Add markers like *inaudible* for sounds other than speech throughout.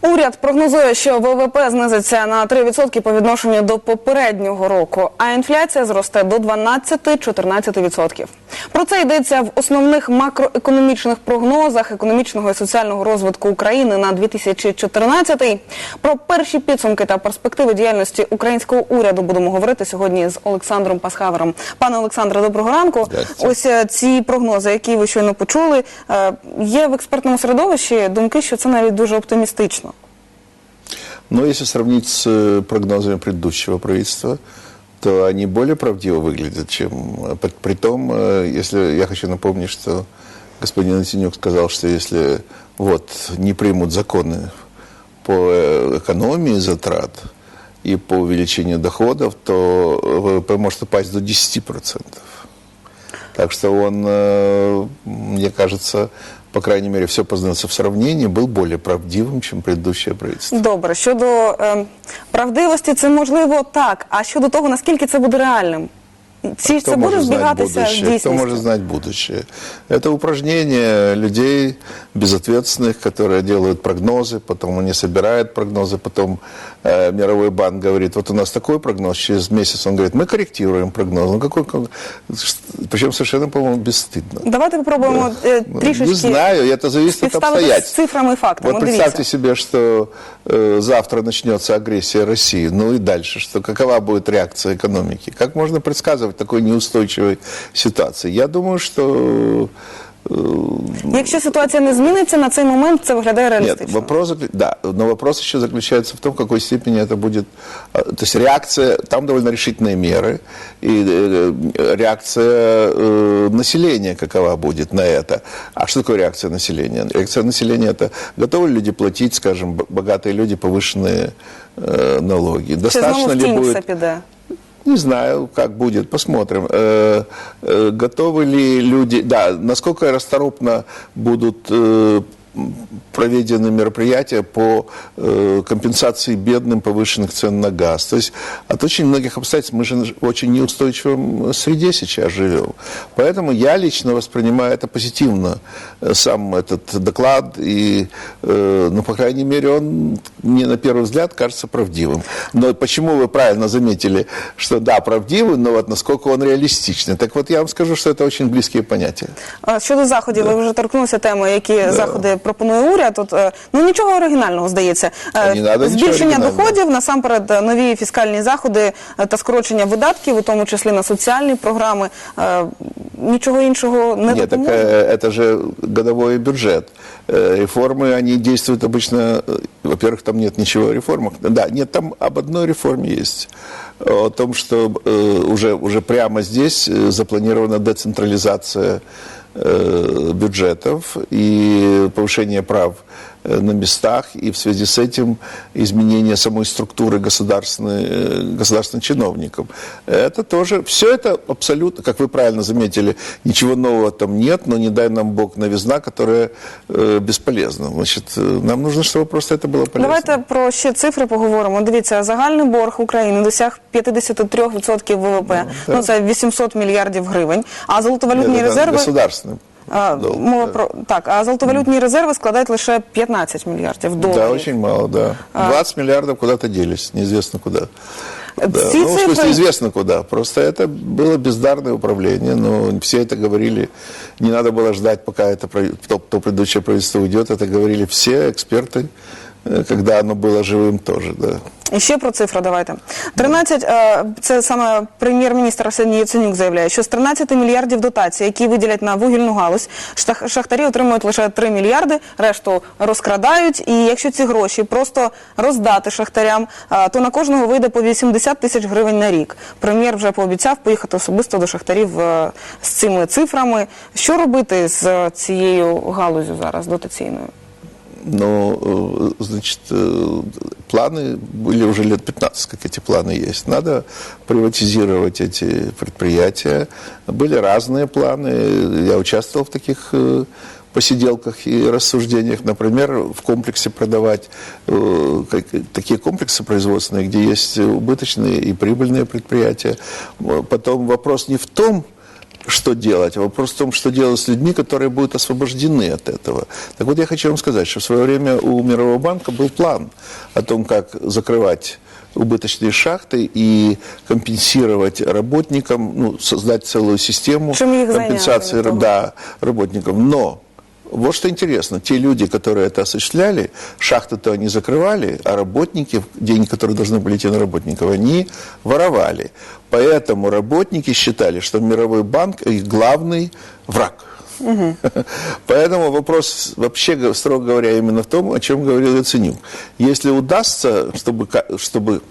Уряд прогнозує, що ВВП знизиться на 3% по відношенню до попереднього року, а інфляція зросте до 12-14%. Про це йдеться в основних макроекономічних прогнозах економічного і соціального розвитку України на 2014. Про перші підсумки та перспективи діяльності українського уряду будемо говорити сьогодні з Олександром Пасхавером. Пане Олександре, доброго ранку. Ось е, ці прогнози, які ви щойно почули, е, є в експертному середовищі думки, що це навіть дуже оптимістично. Но если сравнить с э, прогнозами предыдущего правительства, то они более правдиво выглядят, чем... э, при- Притом, э, если я хочу напомнить, что господин Антонюк сказал, что если вот не примут законы по э, экономии затрат и по увеличению доходов, то ВВП может упасть до 10%. Так что он, мне кажется, по крайней мере, все познается в сравнении, был более правдивым, чем предыдущее правительство. Добре, щодо е, правдивості, це можливо так. А щодо того, наскільки це буде реальним? Чи це Кто буде может знать збігатися з будущее? Кто дійсністю? может знать будущее? Это упражнение людей безответственных, которые делают прогнозы, потом они собирают прогнозы, потом э, Мировой банк говорит, вот у нас такой прогноз, через месяц он говорит, мы корректируем прогноз. Ну какой, кон- причем совершенно, по-моему, бесстыдно. Давайте попробуємо е, Ну, трішечки Не знаю, это зависит от підставити з обстоятельств. цифрами і фактами. Вот От представьте дивіться. себе, что э, завтра начнется агрессия России, ну и дальше, что какова будет реакция экономики? Как можно предсказывать такой неустойчивой ситуации? Я думаю, что Якщо ситуація не зміниться, на цей момент це виглядає нет, реалістично. вопрос, закли- да, но вопрос еще заключается в том, в какой степени это будет, э, то есть реакция, там довольно решительные меры, и э, реакция э, населения какова будет на это. А что такое реакция населения? Реакция населения это готовы ли люди платить, скажем, б- богатые люди повышенные э, налоги? Чи знову Достаточно в ли тінь все будет? Не знаю, как будет, посмотрим. Э, э, Готовы ли люди, да, насколько расторопно будут э, проведены мероприятия по э, компенсации бедным повышенных цен на газ. То есть от очень многих обстоятельств мы же в очень неустойчивом среде сейчас живем. Поэтому я лично воспринимаю это позитивно, э, сам этот доклад. И, э, ну, по крайней мере, он мне на первый взгляд кажется правдивым. Но почему вы правильно заметили, что да, правдивый, но вот насколько он реалистичный. Так вот, я вам скажу, что это очень близкие понятия. А Щодо заходів, ви вже торкнулися теми, які заходи пропонує уряд. От е, ну нічого оригінального здається. Е, Та не надо нічого Збільшення оригінального. доходів, насамперед е, нові фіскальні заходи е, та скорочення видатків, у тому числі на соціальні програми. Е, Нічого іншого не Нет, так допоможе. э, это же годовой бюджет. Э, Реформы, они действуют обычно, э, во-первых, там нет ничего о реформах. Да, нет, там об одной реформе есть. О том, что э, уже, уже прямо здесь э, запланирована децентрализация э, бюджетов и повышение прав э, на местах, и в связи с этим изменение самой структуры государственной, э, государственных чиновников. Это тоже, все это абсолютно, как вы правильно заметили, ничего нового там нет, но не дай нам Бог новизна, которая э, бесполезна. Значит, э, нам нужно, чтобы просто это было полезно. Давайте про ще цифри поговоримо. Дивіться, загальний борг України досяг 53% ВВП. Ну, це 800 мільярдів гривень. А золотовалютні Это, да, резерви государственный. а, долг, мова да. про так, а золотовалютні резерви складають лише 15 мільярдів доларів. Да, очень мало, да. 20 миллиардов куда-то делись, неизвестно куда. Да. Ці Ну, в цифри- смысле, известно куда. Просто это было бездарное управление, но все это говорили. Не надо было ждать, пока это, прави- то, то предыдущее правительство уйдет. Это говорили все эксперты, э, когда оно было живым тоже, да. І ще про цифру давайте. 13, е, це саме прем'єр-міністр Арсеній Яценюк заявляє, що з 13 мільярдів дотацій, які виділять на вугільну галузь, шахтарі отримують лише 3 мільярди, решту розкрадають. І якщо ці гроші просто роздати шахтарям, е, то на кожного вийде по 80 тисяч гривень на рік. Прем'єр вже пообіцяв поїхати особисто до шахтарів е, з цими цифрами. Що робити з цією галузю зараз дотаційною? Но, э, значит, э, планы были уже лет 15, как эти планы есть. Надо приватизировать эти предприятия. Были разные планы. Я участвовал в таких э, посиделках и рассуждениях. Например, в комплексе продавать такие комплексы производственные, где есть убыточные и прибыльные предприятия. Потом вопрос не в том, что делать. а Вопрос в том, что делать с людьми, которые будут освобождены от этого. Так вот, я хочу вам сказать, что в свое время у Мирового банка был план о том, как закрывать убыточные шахты и компенсировать работникам, ну, создать целую систему Чем компенсации да, работникам. Но вот что интересно, те люди, которые это осуществляли, шахты-то они закрывали, а работники, деньги, которые должны были идти на работников, они воровали. Поэтому работники считали, что Мировой банк их главный враг. *laughs* Поэтому вопрос, вообще, строго говоря, именно в том, о чем говорил Яценюк. Если удастся, чтобы, чтобы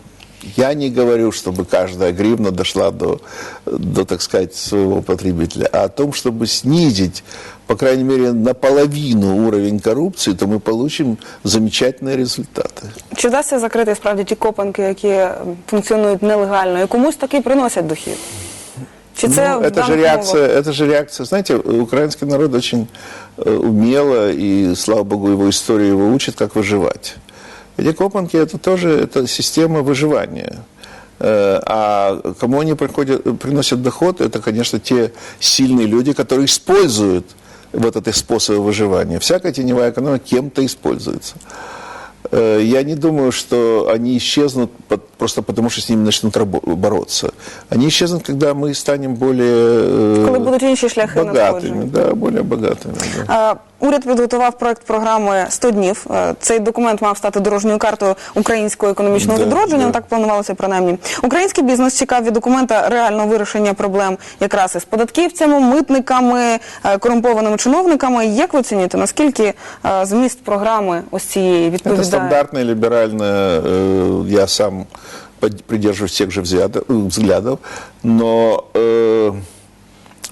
я не говорю, чтобы каждая гривна дошла до, до, так сказать, своего потребителя, а о том, чтобы снизить, по крайней мере, наполовину уровень коррупции, то мы получим замечательные результаты. Чи вдасться закрити справді ті копанки, які м, функціонують нелегально, і комусь таки приносять дохід? Чи це Ну, в это же даних реакция, умовах? это же реакция. Знаете, украинский народ очень э, умело, и, слава богу, его история его учит, как выживать. Эти копанки – это тоже это система выживания. Э, А кому они приходят, приносят доход, это, конечно, те сильные люди, которые используют вот эти способы выживания. Всякая теневая экономика кем-то используется. Э, Я не думаю, что они исчезнут просто потому, что с ними начнут бороться. Они исчезнут, когда мы станем более э, Коли будуть інші шляхи богатыми, надходження. да, более богатыми. Да. Е, Уряд підготував проект програми «100 днів. Е, Цей документ мав стати дорожньою картою українського економічного Да, відродження. да. ну, Так планувалося принаймні. Український бізнес чекав від документа реального вирішення проблем якраз із податківцями, митниками, е, корумпованими чиновниками. Як ви оцінюєте, наскільки е, зміст програми ось цієї Это відповідає? стандартная либеральная, э, я сам под- придерживаюсь тех же взгляда- э, взглядов, но, э,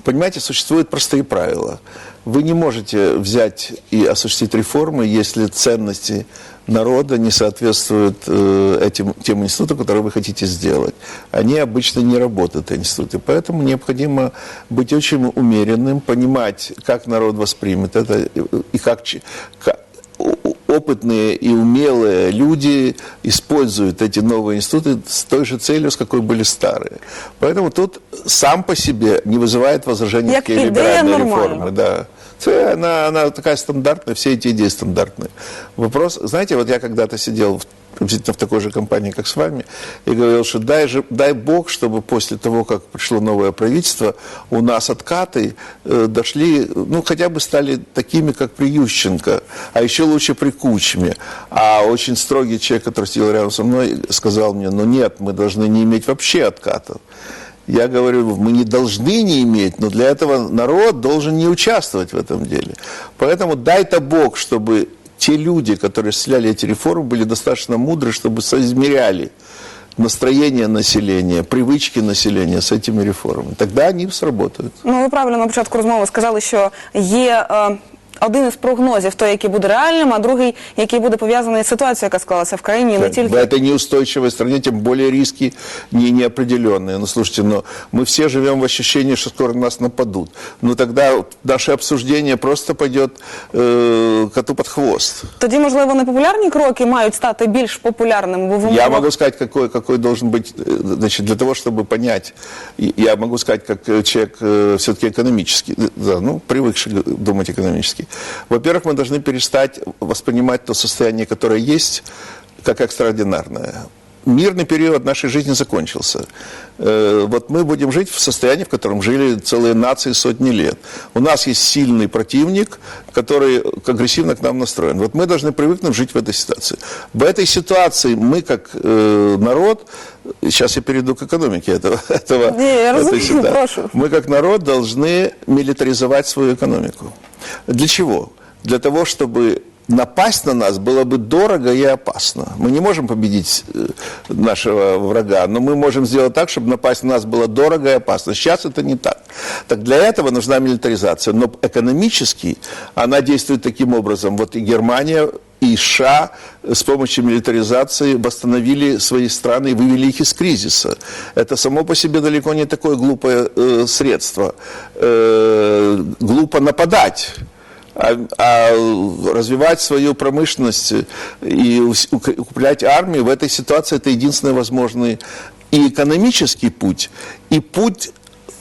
понимаете, существуют простые правила. Вы не можете взять и осуществить реформы, если ценности народа не соответствуют э, этим, тем институтам, которые вы хотите сделать. Они обычно не работают, эти институты. Поэтому необходимо быть очень умеренным, понимать, как народ воспримет это и- как, ч- ка- о- опытные и умелые люди используют эти новые институты с той же целью, с какой были старые. Поэтому тут сам по себе не вызывает возражений Як такие либеральные реформы. Да. Це, она, она такая стандартная, все эти идеи стандартные. Вопрос, знаете, вот я когда-то сидел в приблизительно в такой же компании, как с вами, и говорил, что дай, же, дай Бог, чтобы после того, как пришло новое правительство, у нас откаты э, дошли, ну, хотя бы стали такими, как при Ющенко, а еще лучше при Кучме. А очень строгий человек, который сидел рядом со мной, сказал мне, ну нет, мы должны не иметь вообще откатов. Я говорю, мы не должны не иметь, но для этого народ должен не участвовать в этом деле. Поэтому дай-то Бог, чтобы те люди, которые осуществляли эти реформы, были достаточно мудры, чтобы соизмеряли настроение населения, привычки населения с этими реформами. Тогда они сработают. Ну, ви правильно на початку розмови сказали, що є е, один із прогнозів, той, який буде реальним, а другий, який буде пов'язаний з ситуацією, яка склалася в країні, і не В тільки этой неустойчивой стране, тем более риски не, неопределенные. Ну, слушайте, но мы все живем в ощущении, что скоро нас нападут. Ну, тогда наше обсуждение просто пойдет э, коту под хвост. тоді, можливо, непопулярні кроки мають стати більш популярними, бо в Я умовах могу сказать, какой, какой должен быть, э, значит, для того, чтобы понять, и я могу сказать, как э, человек э, все-таки экономический, э, да, ну, привыкший г- думать экономически. во-первых, мы должны перестать воспринимать то состояние, которое есть, как экстраординарное. Мирный период нашей жизни закончился. Э, Вот мы будем жить в состоянии, в котором жили целые нации сотни лет. У нас есть сильный противник, который агрессивно к нам настроен. Вот мы должны привыкнуть жить в этой ситуации. В этой ситуации мы, как э, народ, сейчас я перейду к экономике этого, *laughs* этого Не, я этой ситуации. прошу. Мы, как народ, должны милитаризовать свою экономику. Для чего? Для того, чтобы напасть на нас было бы дорого и опасно. Мы не можем победить э, нашего врага, но мы можем сделать так, чтобы напасть на нас было дорого и опасно. Сейчас это не так. Так для этого нужна милитаризация. Но экономически она действует таким образом. Вот и Германия и США с помощью милитаризации восстановили свои страны и вывели их из кризиса. Это само по себе далеко не такое глупое э, средство. Э, глупо нападать. А, а развивать свою промышленность и ус- укр- укреплять армию в этой ситуации это единственный возможный и экономический путь, и путь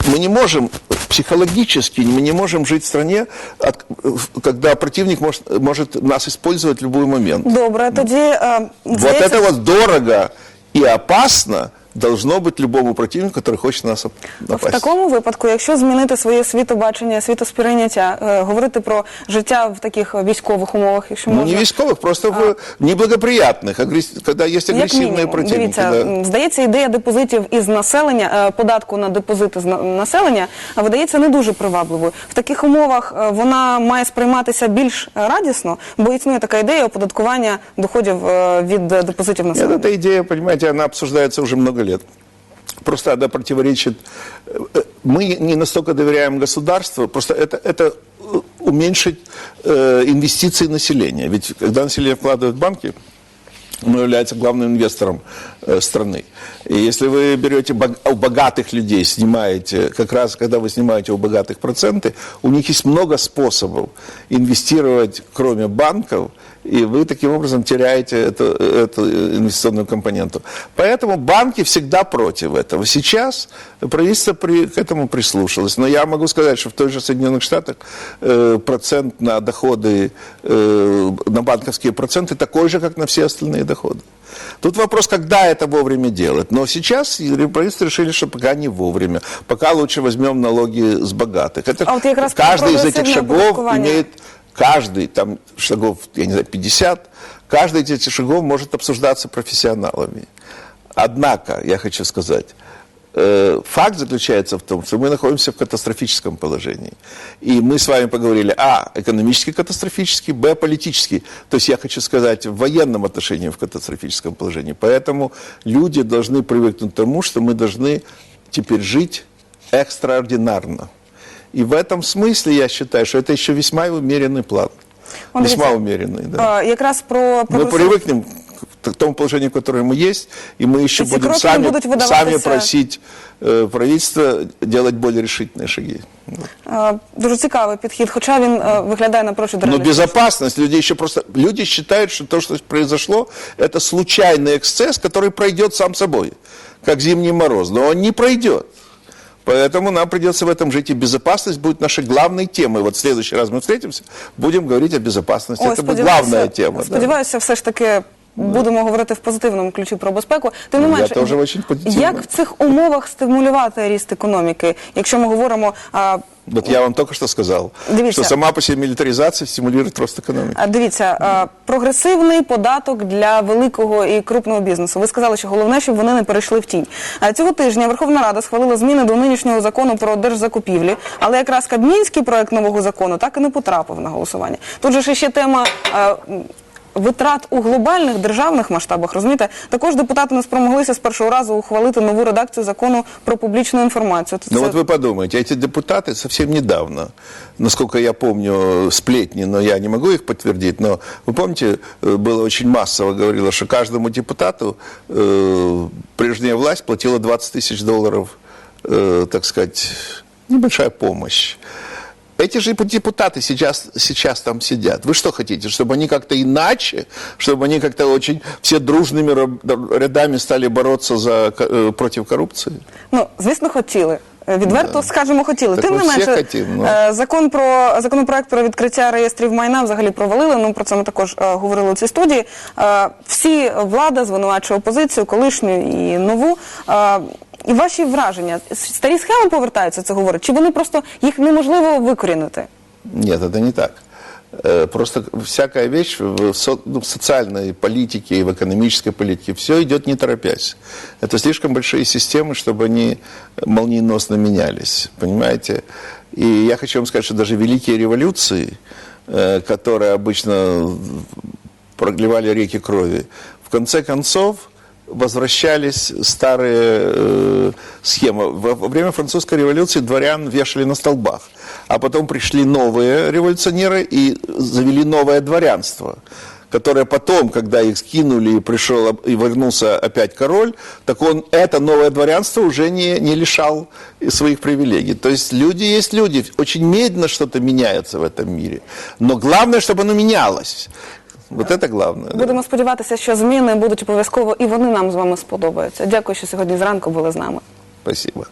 мы не можем психологически мы не можем жить в стране, когда противник может, может нас использовать в любой момент. Добре, тоді е, Вот здається, это вот дорого и опасно должно быть любому противнику, который хочет на нас В напасть. такому випадку, якщо змінити своє світобачення, світосприйняття, е, говорити про життя в таких військових умовах, якщо Ну, можна. не військових, просто в неблагоприятных, агресс- когда есть Як агрессивные мінімум, противники. дивіться, да. м, здається, ідея депозитів із населення, е, податку на депозити з на- населення, е, видається не дуже привабливою. В таких умовах е, вона має сприйматися більш е, радісно, бо існує така ідея оподаткування доходів е, від е, депозитів Нет, населення. эта идея, понимаете, она обсуждается уже много лет. Просто она противоречит. э, Мы не настолько доверяем государству, просто это, это э, уменьшить э, инвестиции населения. Ведь когда население вкладывает в банки, оно является главным инвестором э, страны. И если вы берете у богатых людей, снимаете, как раз когда вы снимаете у богатых проценты, у них есть много способов инвестировать, кроме банков, и вы таким образом теряете эту, эту инвестиционную компоненту. Поэтому банки всегда против этого. Сейчас правительство при, к этому прислушалось. Но я могу сказать, что в той же Соединенных Штатах э, процент на доходы, э, на банковские проценты такой же, как на все остальные доходы. Тут вопрос, когда это вовремя делать. Но сейчас правительство решили, что пока не вовремя. Пока лучше возьмем налоги с богатых. Это А вот каждый из этих шагов имеет каждый там шагов, я не знаю, 50, каждый из этих шагов может обсуждаться профессионалами. Однако, я хочу сказать, э, факт заключается в том, что мы находимся в катастрофическом положении. И мы с вами поговорили, а, экономически катастрофический, б, политический. То есть я хочу сказать, в военном отношении в катастрофическом положении. Поэтому люди должны привыкнуть к тому, что мы должны теперь жить экстраординарно. И в этом смысле я считаю, что это еще весьма умеренный план. Он весьма дивіться, умеренный, да. Е, Якраз про Мы прогресив- привыкнем к тому положению, которое мы есть, и мы еще Эти будем кроки сами, будут выдаваться- сами просить э, правительство делать более решительные шаги. Е, Дуже цікавий підхід, хоча він е, виглядає напрочуд Но реалістично. безопасность, люди еще просто, люди считают, что то, что произошло, это случайный эксцесс, который пройдет сам собой, как зимний мороз, но он не пройдет. Поэтому нам придется в этом жить, и безопасность будет нашей главной темой. Вот в следующий раз мы встретимся, будем говорить о безопасности. Ой, это будет главная тема. да. Сподіваюся, все ж таки будемо говорити в позитивному ключі про безпеку. Тим не Ну, менше, як в цих умовах стимулювати ріст економіки, якщо ми говоримо. А, Вот я вам только что сказал, Дивіться. что сама по себе милитаризация стимулирует рост экономики. а, Дивіться, а, прогресивний податок для великого і крупного бізнесу. Ви сказали, що головне, щоб вони не перейшли в тінь. А Цього тижня Верховна Рада схвалила зміни до нинішнього закону про держзакупівлі, але якраз кабмінський проект нового закону так і не потрапив на голосування. Тут же ще тема. а, Витрат у глобальних державних масштабах, розумієте, також депутати не спромоглися з першого разу ухвалити нову редакцію закону про публічну інформацію. Ну Це- вот вы подумайте, эти депутаты совсем недавно, насколько я помню, сплетни, но я не могу их подтвердить, но вы помните, э, было очень массово говорило, что каждому депутату э, прежняя власть платила 20 тысяч долларов, э, так сказать, небольшая помощь. Эти же депутаты сейчас, сейчас там сидят. Вы что хотите, чтобы они как-то иначе, чтобы они как-то очень все дружными ря- рядами стали бороться за, ко- э, против коррупции? Ну, звісно, хотіли. Е, Відверто скажемо, хотіли. Так Тим ми не всі менше, хотіли, ну. е, закон про законопроект про відкриття реєстрів майна взагалі провалили. Ну про це ми також е, говорили у цій студії. Е, всі влада звинувачує опозицію, колишню і нову. Е, і ваші враження старі схеми повертаються, це говорить, чи вони просто їх неможливо викорінити? Нет, это не так. Э, Просто всякая вещь в, со- ну, в социальной политике и в экономической политике, все идет не торопясь. Это слишком большие системы, чтобы они молниеносно менялись, понимаете? И я хочу вам сказать, что даже великие революции, э, которые обычно проливали реки крови, в конце концов возвращались старые э, схемы. Во, во время французской революции дворян вешали на столбах, а потом пришли новые революционеры и завели новое дворянство которое потом, когда их скинули и пришел и вернулся опять король, так он это новое дворянство уже не, не лишал своих привилегий. То есть люди есть люди, очень медленно что-то меняется в этом мире, но главное, чтобы оно менялось. Вот это главное. да. Будемо сподіватися, що зміни будуть обов'язково і вони нам з вами сподобаються. Дякую, що сьогодні зранку були з нами. Спасибо.